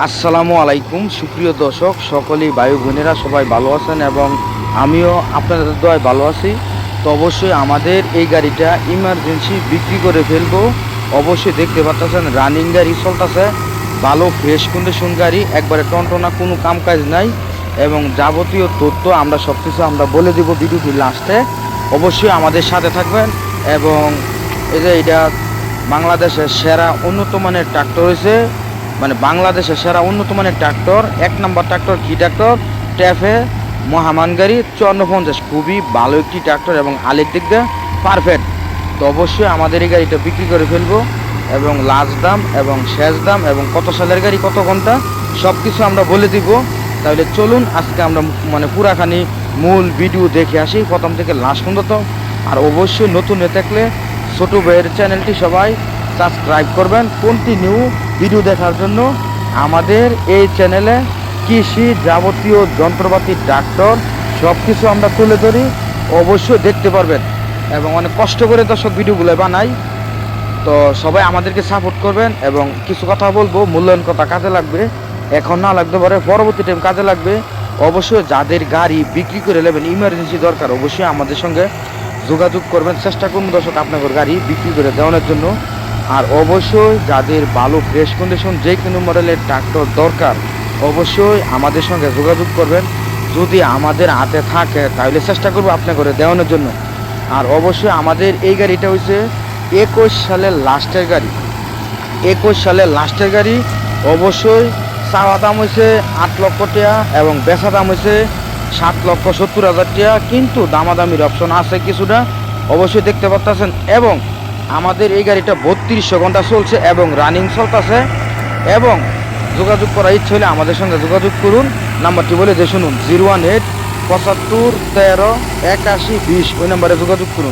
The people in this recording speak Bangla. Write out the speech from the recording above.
আসসালামু আলাইকুম। সুপ্রিয় দর্শক, সকলেই বায়ু বোনেরা সবাই ভালো আছেন এবং আমিও আপনাদের দোয়ায় ভালো আছি। তো অবশ্যই আমাদের এই গাড়িটা ইমার্জেন্সি বিক্রি করে ফেলব। অবশ্যই দেখতে পাচ্ছেন রানিং গাড়ি চলতেছে। ভালো ফ্রেশ কন্ডিশন গাড়ি। একবারে টনটনা, কোনো কাম কাজ নাই। এবং যাবতীয় তথ্য আমরা সব কিছু আমরা বলে দিব ভিডিওটি লাস্টে। অবশ্যই আমাদের সাথে থাকবেন এবং এই যে এটা বাংলাদেশের সেরা উন্নত মানের ট্রাক্টর হয়েছে। মানে বাংলাদেশের সেরা উন্নত মানের ট্রাক্টর, এক নম্বর ট্রাক্টর কি ট্রাক্টর? ট্যাফে মহামান গাড়ি চুয়ান্ন পঞ্চাশ খুবই ভালো একটি ট্রাক্টর এবং আলের দিক দিয়ে পারফেক্ট তো অবশ্যই আমাদের এই গাড়িটা বিক্রি করে ফেলব এবং লাস্ট দাম এবং শেষ দাম এবং কত সালের গাড়ি, কত ঘণ্টা সব কিছু আমরা বলে দিব। তাহলে চলুন, আজকে আমরা মানে পুরাখানি মূল ভিডিও দেখে আসি। প্রথম থেকে লাস্ট পর্যন্ত। আর অবশ্যই নতুন হয়ে থাকলে ছোটো ভাইয়ের চ্যানেলটি সবাই সাবস্ক্রাইব করবেন কন্টিনিউ ভিডিও দেখার জন্য আমাদের এই চ্যানেলে কৃষি যাবতীয় যন্ত্রপাতি ট্রাক্টর সব কিছু আমরা তুলে ধরি, অবশ্যই দেখতে পারবেন। এবং অনেক কষ্ট করে দর্শক ভিডিওগুলো বানাই। তো সবাই আমাদেরকে সাপোর্ট করবেন এবং কিছু কথা বলব, মূল্যায়ন কথা কাজে লাগবে, এখন না লাগতে পারে পরবর্তী টাইম কাজে লাগবে। অবশ্যই যাদের গাড়ি বিক্রি করে নেবেন ইমার্জেন্সি দরকার, অবশ্যই আমাদের সঙ্গে যোগাযোগ করবেন। চেষ্টা করুন দর্শক আপনাদের গাড়ি বিক্রি করে দেওয়ানোর জন্য। আর অবশ্যই যাদের ভালো ফ্রেশ কন্ডিশন যে কোনো মডেলের ট্রাক্টর দরকার, অবশ্যই আমাদের সঙ্গে যোগাযোগ করবেন। যদি আমাদের হাতে থাকে, তাহলে চেষ্টা করব আপনার করে দেওয়ানোর জন্য। আর অবশ্যই আমাদের এই গাড়িটা হচ্ছে একুশ সালের লাস্টের গাড়ি। একুশ সালের লাস্টের গাড়ি, অবশ্যই চাওয়া দাম হয়েছে আট লক্ষ টাকা এবং বেচা দাম হয়েছে সাত লক্ষ সত্তর হাজার টাকা। কিন্তু দামাদামির অপশন আছে কিছুটা, অবশ্যই দেখতে পাচ্ছেন এবং আমাদের এই গাড়িটা বত্রিশশো ঘণ্টা চলছে এবং রানিং চলতেছে। এবং যোগাযোগ করার ইচ্ছে হলে আমাদের সঙ্গে যোগাযোগ করুন। নাম্বারটি বলে যে শুনুন, জিরো ওয়ান এইট পঁচাত্তর তেরো একাশি বিশ। ওই নাম্বারে যোগাযোগ করুন।